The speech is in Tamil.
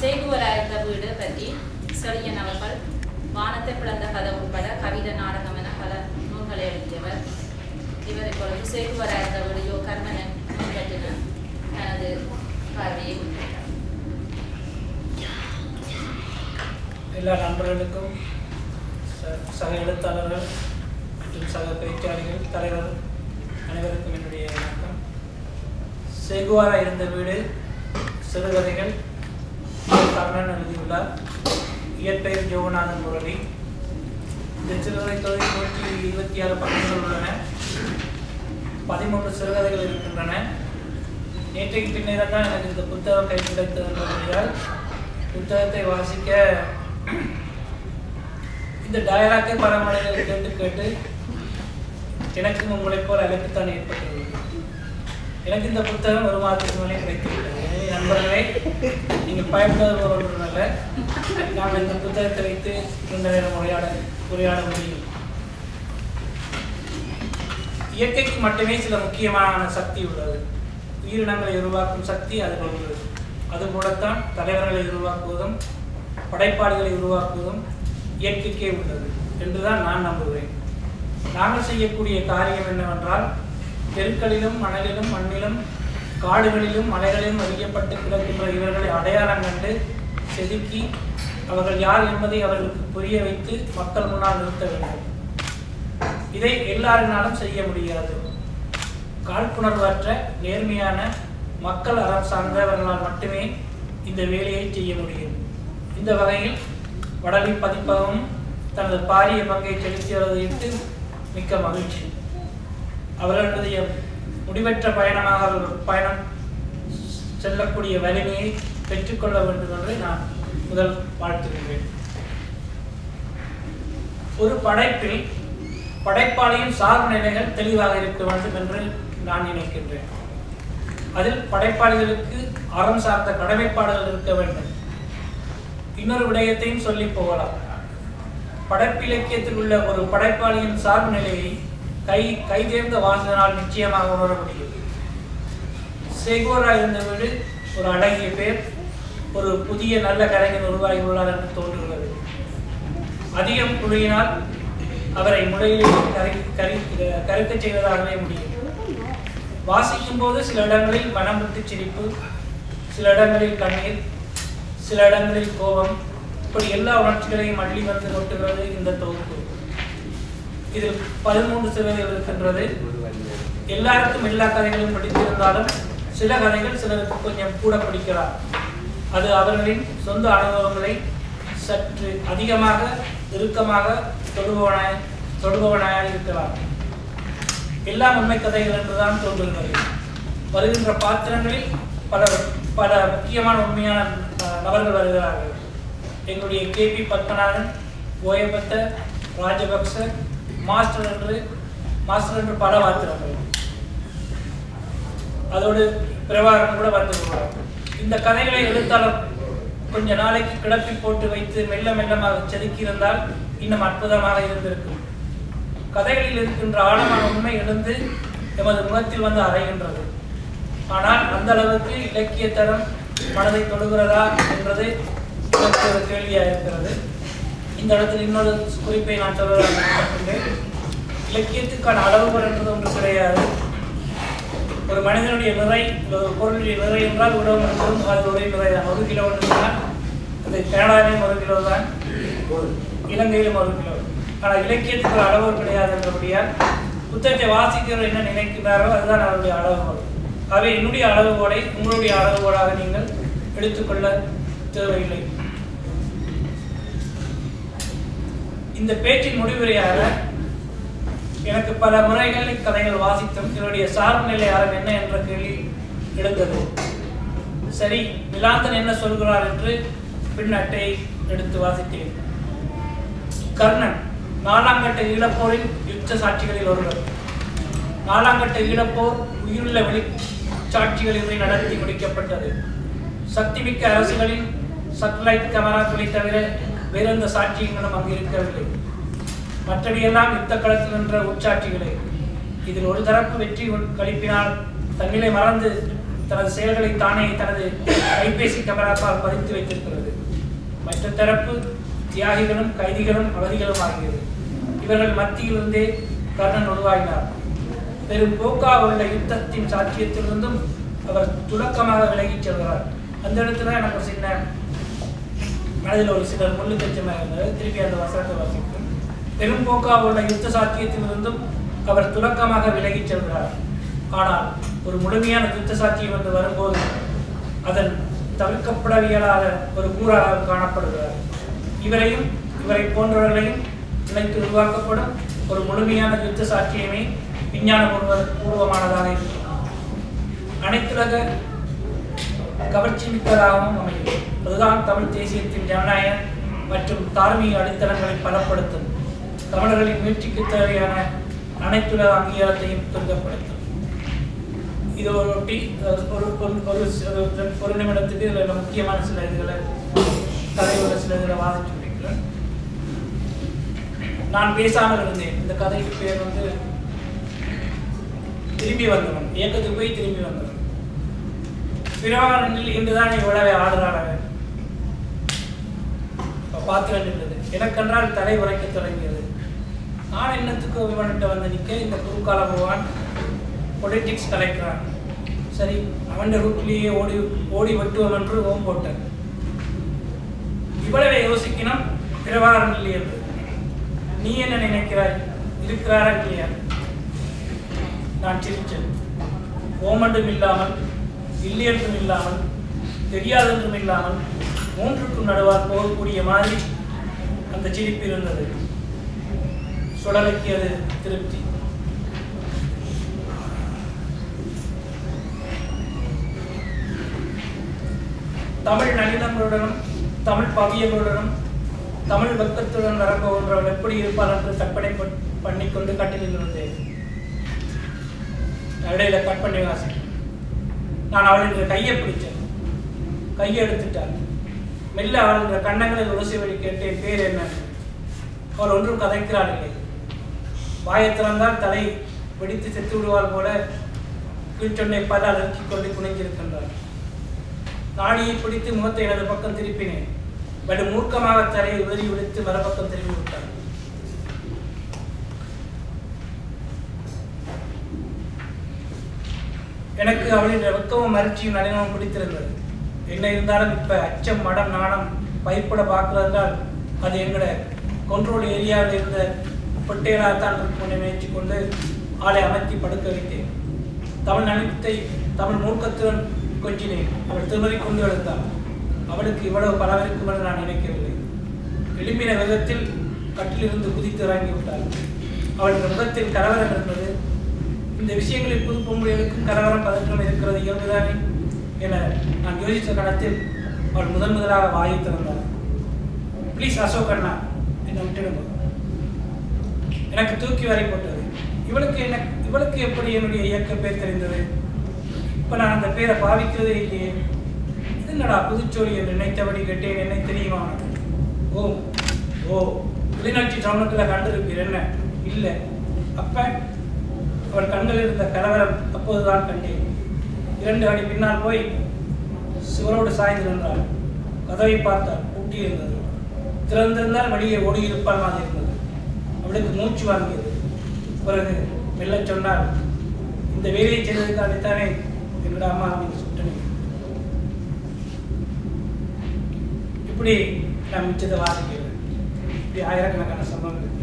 சேகுவராயிருந்த வீடு பற்றி செழியன் அவர்கள் வானத்தை பிளந்த கதை உட்பட கவிதை நாடகம் என பல நூல்களை எழுதியவர். இவர் இப்பொழுது சேகுவராயிருந்த இருந்த வீடியோ கர்மனன் நூல் பற்றின தனது பார்வையை எல்லா நண்பர்களுக்கும் ச- சக எழுத்தாளர்கள் மற்றும் சக பேச்சாளர்கள் தலைவர் அனைவருக்கும் என்னுடைய வணக்கம். செகுவாரா இருந்த வீடு சிறுகதைகள் கர்ணன் எழுதியுள்ளார் இயற்பெயர் ஜெகநாதன் முரளி இந்த சிறுகதை தொகை நூற்றி இருபத்தி ஆறு பக்கங்கள் உள்ளன. பதிமூன்று சிறுகதைகள் இருக்கின்றன. நேற்றைக்கு பின்னர் தான் எனக்கு இந்த புத்தகம் கை கிடைத்தது புத்தகத்தை வாசிக்க இந்த டயலாக்கை பல மனிதர்கள் கேட்டு கேட்டு எனக்கும் உங்களைப் போல் அழைப்புத்தான் ஏற்பட்டுள்ளது. எனக்கு இந்த புத்தகம் ஒரு மாதத்துக்கு மேலே கிடைத்துவிட்டது. நண்பர்களே நீங்கள் பயப்படாத ஒரு நாம் இந்த புத்தகத்தை வைத்து இந்த நேரம் உரையாட உரையாட முடியும். இயற்கைக்கு மட்டுமே சில முக்கியமான சக்தி உள்ளது. உயிரினங்களை உருவாக்கும் சக்தி அதில் உள்ளது. அதுபோலத்தான் தலைவர்களை உருவாக்குவதும் படைப்பாளிகளை உருவாக்குவதும் இயற்கைக்கே உள்ளது என்றுதான் நான் நம்புகிறேன் நாங்கள் செய்யக்கூடிய காரியம் என்னவென்றால் தெருக்களிலும் மணலிலும் மண்ணிலும் காடுகளிலும் மலைகளிலும் அறியப்பட்டு கிடக்கின்ற இவர்களை அடையாளம் கண்டு செதுக்கி அவர்கள் யார் என்பதை அவர்களுக்கு புரிய வைத்து மக்கள் முன்னால் நிறுத்த வேண்டும். இதை எல்லாரினாலும் செய்ய முடியாது. காழ்ப்புணர்வற்ற நேர்மையான மக்கள் அறம் சார்ந்தவர்களால் மட்டுமே இந்த வேலையை செய்ய முடியும். இந்த வகையில் வடலி பதிப்பகமும் தனது பாரிய பங்கை செலுத்தியதையிட்டு மிக்க மகிழ்ச்சி. அவர்களுடைய முடிவற்ற பயணமாக பயணம் செல்லக்கூடிய வலிமையை பெற்றுக்கொள்ள வேண்டும் என்று நான் முதல் வாழ்த்துகிறேன். ஒரு படைப்பில் படைப்பாளியின் சார்பு நிலைகள் தெளிவாக இருக்க வேண்டும் என்று நான் நினைக்கின்றேன். அதில் படைப்பாளிகளுக்கு அறம் சார்ந்த கடமைப்பாடுகள் இருக்க வேண்டும். இன்னொரு விடயத்தையும் சொல்லி போகலாம். படைப்பிலக்கியத்தில் உள்ள ஒரு படைப்பாளியின் சார்பு நிலையை கை கைதேர்ந்த வாழ்ந்தனால் நிச்சயமாக உணர முடியும் சேகோரா இருந்த வீடு ஒரு அழகிய பேர் ஒரு புதிய நல்ல கலைஞர் உருவாகி உள்ளார் என்று தோன்றுகிறது. அதிகம் குழுவினால் அவரை முறையில் கரை கரி கருக்கச் செய்வதாகவே முடியும். வாசிக்கும் போது சில இடங்களில் மனம் விட்டு சிரிப்பு சில இடங்களில் கண்ணீர் சில இடங்களில் கோபம் இப்படி எல்லா உணர்ச்சிகளையும் அள்ளி வந்து கொட்டுகிறது இந்த தொகுப்பு. இதில் பதிமூன்று சிறுகதைகள் இருக்கின்றது எல்லாருக்கும் எல்லா கதைகளும் படித்திருந்தாலும் சில கதைகள் சிலருக்கு கொஞ்சம் கூட படிக்கிறார் அது அவர்களின் சொந்த அனுபவங்களை சற்று அதிகமாக இறுக்கமாக தொடுபவனாய் தொடுபவனாய் இருக்கிறார் எல்லாம் உண்மை கதைகள் என்றுதான் தோன்றுகிறது. வருகின்ற பாத்திரங்களில் பல பல முக்கியமான உண்மையான நபர்கள் வருகிறார்கள். எங்களுடைய கே பி பத்மநாதன் ஓயபத்த ராஜபக்ச மாஸ்டர் என்று மாஸ்டர் என்று பல பாத்திரங்கள் அதோடு பிரபாகரன் கூட வந்துள்ளார் இந்த கதைகளை எழுத்தாளர் கொஞ்ச நாளைக்கு கிளப்பி போட்டு வைத்து மெல்ல மெல்லமாக செதுக்கியிருந்தால் இன்னும் அற்புதமாக இருந்திருக்கும். கதைகளில் இருக்கின்ற ஆழமான உண்மை எழுந்து எமது முகத்தில் வந்து அறைகின்றது. ஆனால் அந்த அளவுக்கு இலக்கிய தரம் மனதை தொடுகிறதா என்பது எனக்கு ஒரு கேள்வியாக இருக்கிறது. இந்த இடத்துல இன்னொரு குறிப்பை நான் சொல்வதாக இலக்கியத்துக்கான அளவுகள் என்பது ஒன்று கிடையாது. ஒரு மனிதனுடைய நிறை ஒரு பொருளுடைய நிறை என்றால் உடம்பு என்பதும் அதனுடைய நிறை தான் ஒரு கிலோ என்றால் அது கனடாவிலும் ஒரு கிலோ தான் இலங்கையிலும் ஒரு கிலோ. ஆனால் இலக்கியத்துக்கு ஒரு அளவு கிடையாது என்றபடியால் புத்தகத்தை வாசிக்கிறவர் என்ன நினைக்கிறாரோ அதுதான் அவருடைய அளவுகோல். ஆகவே என்னுடைய அளவுகோலை உங்களுடைய அளவுகோலாக நீங்கள் எடுத்துக்கொள்ள தேவையில்லை. இந்த பேச்சின் முடிவுரையாக எனக்கு பல முறைகள் கதைகள் வாசித்தும் இதனுடைய சார்பு நிலை அறம் என்ன என்ற கேள்வி எழுந்தது. சரி மிலாந்தன் என்ன சொல்கிறார் என்று பின் அட்டை எடுத்து வாசித்தேன். கர்ணன் நாலாங்கட்ட ஈழப்போரின் யுத்த சாட்சிகளில் ஒருவர். நாலாங்கட்ட ஈழப்போர் உயிருள்ள வெளி சாட்சிகளின் நடத்தி முடிக்கப்பட்டது. சக்திமிக்க அரசுகளின் சட்டலைட் கேமராக்களை தவிர வேறெந்த சாட்சியங்களும் அங்கு இருக்கவில்லை மற்றவையெல்லாம் யுத்த களத்தில் நின்ற உட்சாட்சிகளே இதில் ஒரு தரப்பு வெற்றி கழிப்பினால் தன்னிலை மறந்து தனது செயல்களை தானே தனது கைபேசி கேமராக்கால் பதித்து வைத்திருக்கிறது. மற்ற தரப்பு தியாகிகளும் கைதிகளும் அவதிகளும் ஆகியது. இவர்கள் மத்தியிலிருந்தே கர்ணன் உருவாகினார் பெரும் போக்கா உள்ள யுத்தத்தின் சாட்சியத்திலிருந்தும் அவர் துலக்கமாக விலகிச் செல்கிறார். அந்த இடத்துல எனக்கு சின்ன மனதில் ஒரு சிலர் முள்ளு தச்சமாக இருந்தது. திருப்பி அந்த வசனத்தை வாசிக்கிறேன் பெரும் உள்ள யுத்த சாட்சியத்திலிருந்தும் அவர் துலக்கமாக விலகிச் செல்கிறார். ஆனால் ஒரு முழுமையான யுத்த சாட்சியம் என்று வரும்போது அதன் தவிர்க்கப்படவியலாத ஒரு கூறாக காணப்படுகிறார். இவரையும் இவரை போன்றவர்களையும் இணைத்து உருவாக்கப்படும் ஒரு முழுமையான யுத்த சாட்சியமே விஞ்ஞான பூர்வ பூர்வமானதாக இருக்கும். அனைத்துலக கவர்ச்சி மிக்கதாகவும் அமைகிறது அதுதான் தமிழ் தேசியத்தின் ஜனநாயக மற்றும் தார்மீக அடித்தளங்களை பலப்படுத்தும். தமிழர்களின் முயற்சிக்கு தேவையான அனைத்துலக அங்கீகாரத்தையும் துரிதப்படுத்தும். இது ஒரு ஒட்டி ஒரு ஒரு நிமிடத்துக்கு இதில் முக்கியமான சில இதுகளை கதையோட சில இதில் வாதிச்சு முடிக்கிறேன். நான் பேசாமல் இருந்தேன். இந்த கதைக்கு பேர் வந்து திரும்பி வந்தவன். இயக்கத்துக்கு போய் திரும்பி வந்தவன். பிரபாகரனில் இன்றுதான் இவ்வளவே ஆடுறாள் பார்த்து வேண்டியது எனக்கென்றால் தலை உரைக்க தொடங்கியது. நான் என்னத்துக்கு விமானிட்ட வந்து நிற்க இந்த குறுக்கால பகவான் பொலிட்டிக்ஸ் கலைக்கிறான் சரி அவன் ரூட்லேயே ஓடி ஓடி வெட்டுவோம் என்று ஓம் போட்டேன் இவ்வளவை யோசிக்கணும் பிரபாகரன் இல்லை என்று. நீ என்ன நினைக்கிறாய்? இருக்கிறாரா இல்லையா? நான் சிரித்தேன். ஓமண்டும் இல்லாமல் இல்லை என்றும் இல்லாமல் தெரியாதென்றும் இல்லாமல் மூன்றுக்கும் நடுவார் போகக்கூடிய மாதிரி அந்த சிரிப்பு இருந்தது. சுடலைக்கு அது திருப்தி. தமிழ் நளினங்களுடனும் தமிழ் பவியங்களுடனும் தமிழ் பக்தத்துடன் வரப்போகின்றவள் எப்படி இருப்பார் என்று கற்பனை பண்- பண்ணிக்கொண்டு கட்டிலில் இருந்தேன் இடையில கட் பண்ணி வாசிக்கிறேன் நான் அவளுடைய கையை பிடிச்சேன் கையை எடுத்துட்டாள். மெல்ல அவளின் கண்ணங்களில் உரசி வழி கேட்டேன் பேர் என்ன? அவள் ஒன்றும் கதைக்கிறாள் இல்லை. வாயை திறந்தால் தலை வெடித்து செத்து விடுவாள் போல கீழ்ச்சொன்னை பல அலர்க்கிக் கொண்டு குனிஞ்சிருக்கின்றாள் நாடியை பிடித்து முகத்தை எனது பக்கம் திருப்பினேன். படு மூர்க்கமாக தலையை உதறி விடுத்து மறுபக்கம் திரும்பி விட்டார் எனக்கு அவளின் வெக்கமும் மகிழ்ச்சியும் நளினமும் பிடித்திருந்தது. என்ன இருந்தாலும் இப்போ அச்சம் மடம் நாணம் பயப்பட பார்க்கிறதால் அது எங்களோட கண்ட்ரோல் ஏரியாவில் இருந்த பொட்டைகளாக தான் இருக்கும் நினைச்சு கொண்டு ஆளை அமர்த்தி படுக்க வைத்தேன். தமிழ் நினைத்தை தமிழ் மூர்க்கத்துடன் கொஞ்சினேன். அவள் திருமதி கொண்டு எழுந்தாள். அவளுக்கு இவ்வளவு பலவிருக்கும் என்று நான் நினைக்கவில்லை. எழும்பின விதத்தில் கட்டிலிருந்து குதித்து இறங்கி விட்டாள். அவளுடைய முகத்தில் கலவரம் இருந்தது. இந்த விஷயங்களில் புது பொம்பளைகளுக்கும் கலவரம் பதற்றம் இருக்கிறது இயல்புதானே? என நான் யோசித்த கணத்தில் அவர் முதன் முதலாக வாயை திறந்தார். ப்ளீஸ் அசோக் அண்ணா என்னை விட்டுடுங்க எனக்கு தூக்கி வரை போட்டது இவளுக்கு என்ன இவளுக்கு எப்படி என்னுடைய இயக்க பேர் தெரிந்தது? இப்ப நான் அந்த பேரை பாவிக்கிறதே இல்லையே. என்னடா புதுச்சோழி என்று நினைத்தபடி கேட்டேன் என்னை தெரியுமா ஓ ஓ கிளிநொச்சி டவுனுக்குள்ள கண்டிருப்பீர் என்ன? இல்லை. அப்ப? அவள் கண்களில் இருந்த கலவரம் அப்போதுதான் கண்டேன். இரண்டு அடி பின்னால் போய் சுவரோடு சாய்ந்து நின்றாள். கதவை பார்த்தாள் பூட்டி இருந்தது. திறந்திருந்தால் வெளியே ஓடி இருப்பாள் மாதிரி இருந்தது. அவளுக்கு மூச்சு வாங்கியது. பிறகு மெல்ல சொன்னார் இந்த வேலையை செய்ததுக்காகத்தானே என்னோட அம்மா அப்படின்னு சுட்டனே. இப்படி நான் மிச்சத்தை வாசிக்கிறேன். இப்படி ஆயிரக்கணக்கான சம்பவம்